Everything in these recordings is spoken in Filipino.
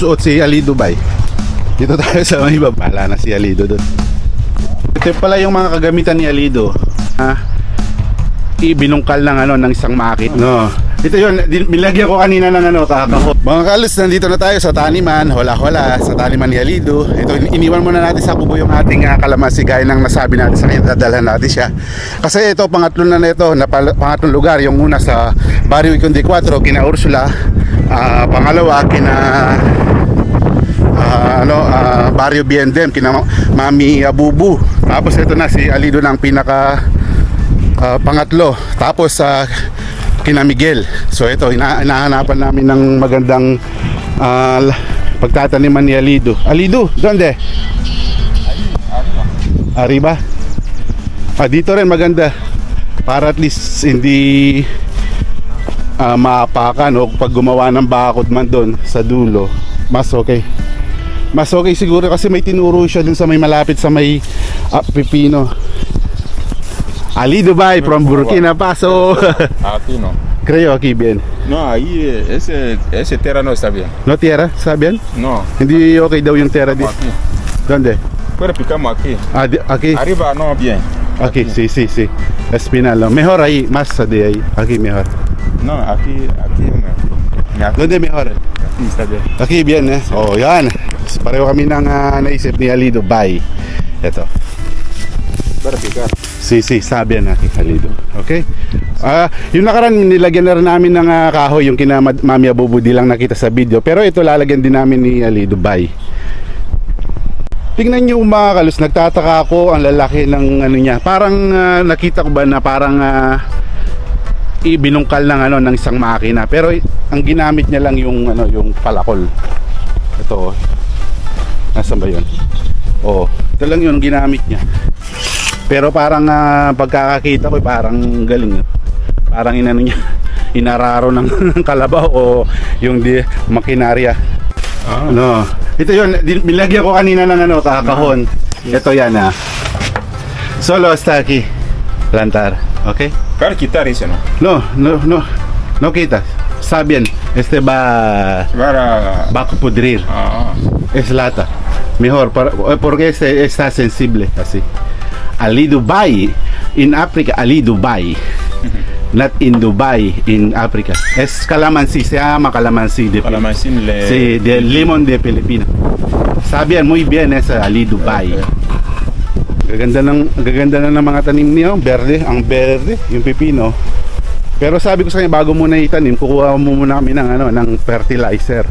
Suot si Ali Dubai. Dito tayo sa may baba. Wala na si Alido doon. Ito pala yung mga kagamitan ni Alido. Ah, ibinungkal ng ano ng isang makit. No. Ito yun, nilagyan ko kanina ng ano, kakao. Mga kalis, nandito na tayo sa taniman, hola-hola, sa taniman ni Alido. Ito, in- iniwan muna natin sa kubo yung ating uh, kalamansi gaya ng nasabi natin sa kanya, dadalhan natin siya. Kasi ito, pangatlo na na ito, na pal- pangatlong lugar, yung una sa Barrio Icondi 4, kina Ursula, Ah, pangalawa, kina Ah, ano, ah, Barrio Biendem, kina Mami Abubu. Tapos ito na si Alido ng pinaka ah, pangatlo. Tapos sa kina Miguel. So ito, ina hinahanapan namin ng magandang l- pagtataniman ni Alido. Alido, donde? Arriba. Ah, dito rin maganda. Para at least hindi ah, maapakan o pag gumawa ng bakod man doon sa dulo, mas okay. Mas okay siguro kasi may tinuro siya dun sa may malapit sa may ah, Pipino. Ali Dubai from Burkina Faso. Aquí no. Creo aquí bien. No, ahí eh, ese, ese tierra no está bien. No tierra, sabihan? No, Hindi okay daw yung tierra di. aquí. Donde? Pero picamos aquí. Ah, di- aquí. Arriba no bien. Aquí, sí, sí, sí. Espinal. no? Mejor ahí, más de ahí. Aquí mejor. No, aquí, aquí, aquí, Donde mejor? Bien. Aquí bien eh. Oh, yan. Pareho kami ng ah, naisip ni Ali Dubai. Ito. Picar. Si, si, sabi na kay Khalido. Okay? Ah, yung nakaraan nilagyan na rin namin ng ah, kahoy yung kina Mami Abubu di lang nakita sa video. Pero ito lalagyan din namin ni Ali Dubai. Tingnan niyo mga kalus, nagtataka ako ang lalaki ng ano niya. Parang ah, nakita ko ba na parang ah, ibinungkal ng ano ng isang makina. Pero ang ginamit niya lang yung ano yung palakol. Ito. oh. Nasaan ba 'yon? Oh, ito lang 'yung ginamit niya. Pero parang ah, pagkakakita ko parang galing. ah. Parang inano niya inararo ng kalabaw o yung di makinarya. Ah, Ano? Ito 'yun, nilagyan ko kanina ng ano kakahon. Ito 'yan ah. Solo hasta aquí. Plantar. Okay? para quitar ese no. No, no, no. No quitas. Está bien. Este va Para. va a pudrir. Ah, Es lata. Mejor, para- eh, porque este está sensible así. Ali Dubai. In Africa, Ali Dubai. Not in Dubai, in Africa. Es calamansi, se llama calamansi de para Mancin le. Sí, del limón de Pilipinas. Sabían muy bien esa Ali Dubai. Gaganda ng gaganda na ng mga tanim niya, berde, ang berde, yung pipino. Pero sabi ko sa kanya bago mo na itanim, kukuha mo muna kami ng ano, ng fertilizer.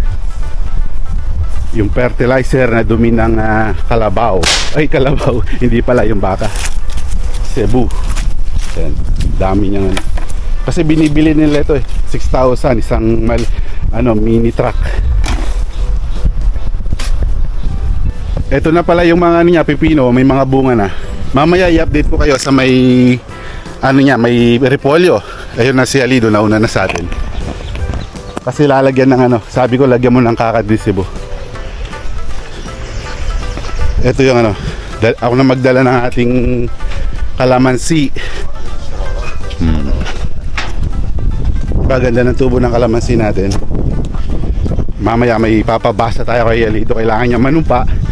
Yung fertilizer na dumi ng ah, kalabaw. Ay, kalabaw, hindi pala yung baka. Cebu. Yan, dami niyang ano. Kasi binibili nila ito eh, 6,000 isang mal, ano, mini truck. Ito na pala yung mga ano niya, pipino, may mga bunga na. Mamaya i-update ko kayo sa may ano niya, may repolyo. Ayun na si Alido, nauna na sa atin. Kasi lalagyan ng ano, sabi ko lagyan mo ng kakadisibo. Ito yung ano, ako na magdala ng ating kalamansi. Hmm. Paganda ng tubo ng kalamansi natin. Mamaya may papabasa tayo kay Alido, kailangan niya manumpa.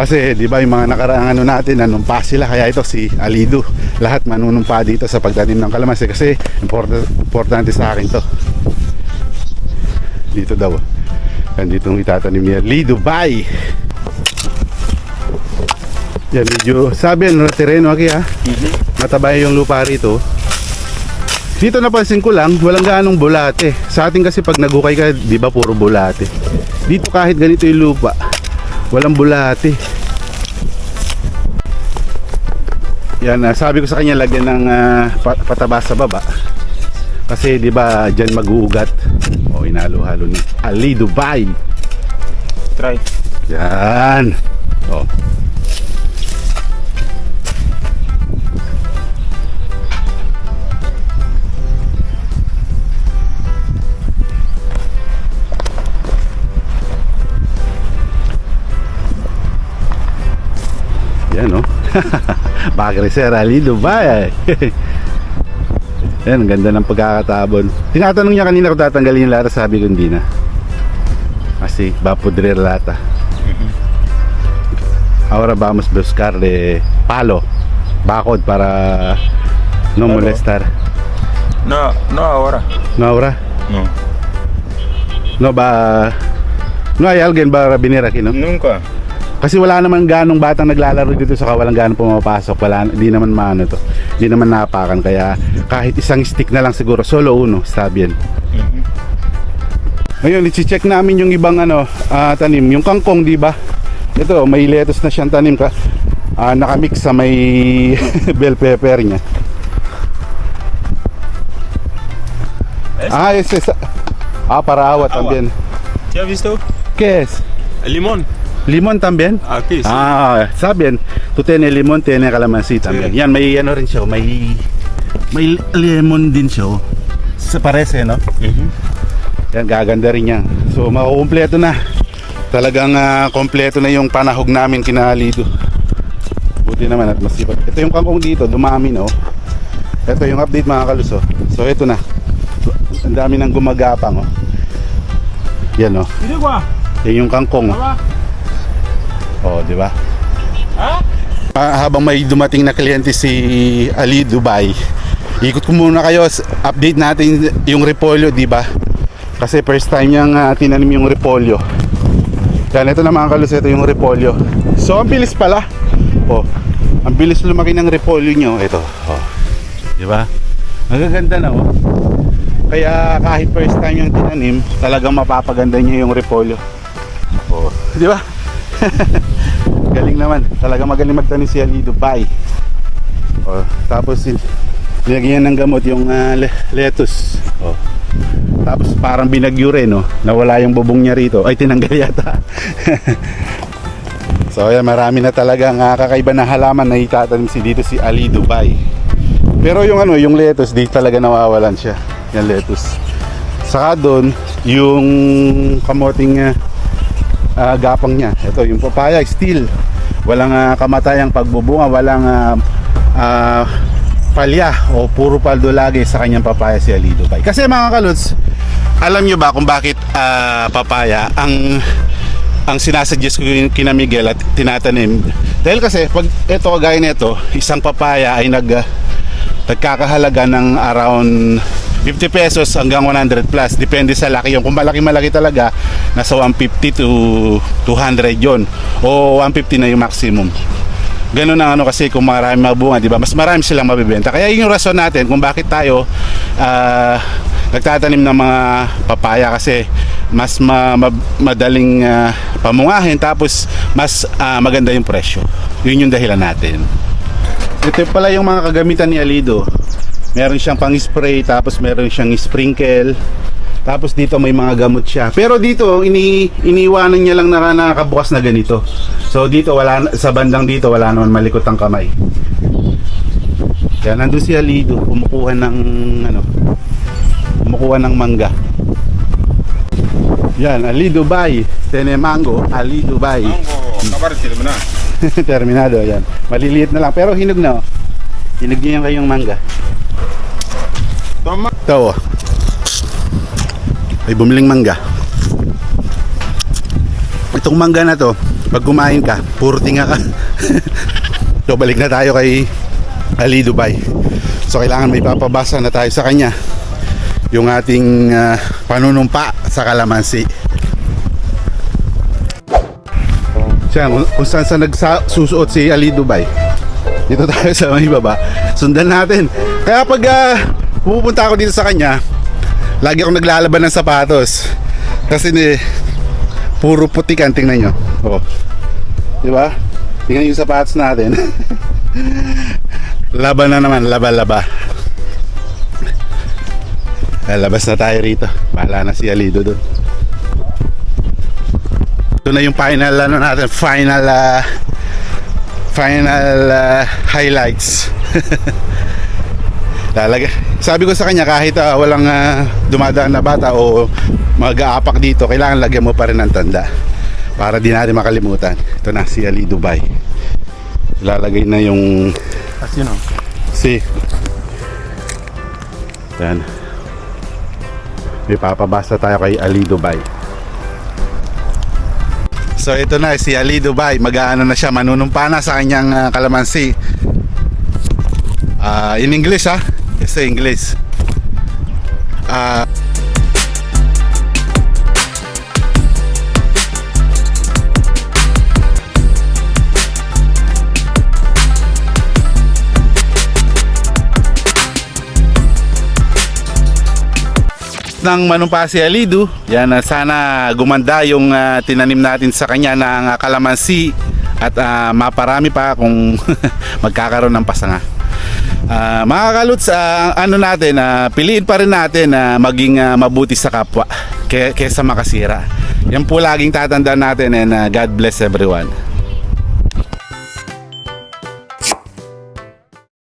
Kasi 'di ba yung mga nakaraang ano natin nanumpa sila kaya ito si Alido lahat manunumpa dito sa pagtanim ng kalamansi kasi important, importante sa akin to. Dito daw. Yan dito itatanim ni Alido. Bye! Yan medyo sabi ano terreno aki ha. Matabay yung lupa rito. Dito napansin ko lang, walang gaanong bulate. Sa atin kasi pag nagukay ka, di ba puro bulate. Dito kahit ganito yung lupa, walang bulate. Yan, ah, sabi ko sa kanya lagyan ng pa- pataba sa baba. Kasi di ba diyan mag-uugat. O inalo-halo ni Ali Dubai. Try. Yan. O. Yan o. Va a crecer Ali Dubai. Yan, ang ganda ng pagkakatabon. Tinatanong niya kanina kung tatanggalin yung lahat, sabi ko hindi na. Kasi va pudrir lata. Ahora vamos a buscarle palo, bakod para no Palo. molestar. No, no ahora. No ahora? No. No ba No hay alguien para venir aquí, no? Nunca. Kasi wala naman ganong batang naglalaro dito sa walang ganong pumapasok. Wala, hindi naman maano to. Hindi naman napakan. Kaya kahit isang stick na lang siguro, solo uno, bien. Mhm. Ngayon, i-check namin yung ibang ano, ah, tanim. Yung kangkong, di ba? Ito, may lettuce na siyang tanim ka. Ah, nakamix sa may bell pepper niya. Ah, ese es. Ah, para agua también. ¿Ya has visto? ¿Qué es? El limón. Limon también? Aquí, sí. Ah, sabi yan. Tu tiene limon, tiene calamansi también. Yan, may ano rin siya, may may lemon din siya. oh. Sa parese, no? Mhm. Yan, gaganda rin yan. So, makukumpleto na. Talagang ah, kompleto na yung panahog namin kinalido. Buti naman at masipag. Ito yung kangkong dito, dumami no. Ito yung update mga kaluso. So, ito na. Ang dami nang gumagapang, oh. Yan, oh. Ini gua. Yan yung kangkong. oh. Oh, di ba? Hah? Ah, habang may dumating na kliyente si Ali Dubai, ikot ko muna kayo, update natin yung repolyo, di ba? Kasi first time niyang ah, tinanim yung repolyo. Yan, ito na mga kalus, ito yung repolyo. So, ang bilis pala. Oh, ang bilis lumaki ng repolyo nyo. Ito, oh. Di ba? Magaganda na, oh. Kaya kahit first time yung tinanim, talagang mapapaganda niya yung repolyo. Oh, di ba? Galing naman. Talaga magaling magtanim si Ali Dubai. Oh, tapos nilagyan ng gamot yung ah, le- lettuce. Oh. Tapos parang binagyo rin, no? Nawala yung bubong niya rito. Ay, tinanggal yata. so, ayan, marami na talaga nga kakaiba na halaman na itatanim si dito si Ali Dubai. Pero yung ano, yung lettuce, di talaga nawawalan siya. Yung lettuce. Saka doon, yung kamoting ah, ah, gapang niya. Ito, yung papaya, still. Walang ah, kamatayang pagbubunga, walang ah, ah, palya o puro paldo lagi sa kanyang papaya si Ali Dubai. Kasi mga kalots, alam nyo ba kung bakit ah, papaya ang ang sinasuggest ko kina Miguel at tinatanim dahil kasi pag ito kagaya nito isang papaya ay nag ah, nagkakahalaga ng around 50 pesos hanggang 100 plus depende sa laki yung kung malaki malaki talaga nasa 150 to 200 yon o 150 na yung maximum ganun ang ano kasi kung marami mabunga, di ba? Mas marami silang mabibenta. Kaya yun yung rason natin kung bakit tayo ah, nagtatanim ng mga papaya kasi mas ma- ma- madaling ah, pamungahin tapos mas ah, maganda yung presyo. Yun yung dahilan natin. Ito pala yung mga kagamitan ni Alido. Meron siyang pang-spray, tapos meron siyang sprinkle. Tapos dito may mga gamot siya. Pero dito, ini iniwanan niya lang na nakabukas na ganito. So dito, wala, sa bandang dito, wala naman malikot ang kamay. Kaya nandun si Alido, kumukuha ng, ano, kumukuha ng mangga. Yan, Ali Dubai. Tene mango, Ali Dubai. Mango. Kabar na. Terminado, yan. Maliliit na lang, pero hinog na oh. Hinog niya yung kayong mangga. Toma. Ito oh. Ay bumiling mangga. Itong mangga na to, pag kumain ka, puro tinga ka. so balik na tayo kay Ali Dubai. So kailangan may papabasa na tayo sa kanya yung ating ah, panunumpa sa kalamansi. Siya, kung, saan saan nagsusuot si Ali Dubai. Dito tayo sa may baba. Sundan natin. Kaya pag ah, pupunta ako dito sa kanya, lagi akong naglalaban ng sapatos. Kasi ni puro putikan tingnan nyo. Oh. Di ba? Tingnan yung sapatos natin. Laban na naman, laba-laba. Lalabas na tayo rito. Bahala na si Alido doon. Ito na yung final ano natin, final ah, final ah, highlights. Talaga. Sabi ko sa kanya kahit ah, walang ah, dumadaan na bata o mag-aapak dito, kailangan lagyan mo pa rin ng tanda para di natin makalimutan. Ito na si Ali Dubai. Lalagay na yung Así no. si Yan. May papabasa tayo kay Ali Dubai. So ito na si Ali Dubai, mag-aano na siya, manunumpa na sa kanyang ah, kalamansi. Ah, in English ha? Yes, English. Ah, ng manumpa si Alidu. Yan, ah, sana gumanda yung ah, tinanim natin sa kanya ng ah, kalamansi at ah, maparami pa kung magkakaroon ng pasanga. Ah, mga kaluts, ah, ano natin, ah, piliin pa rin natin na maging ah, mabuti sa kapwa kay- kaysa makasira. Yan po laging tatandaan natin and ah, God bless everyone.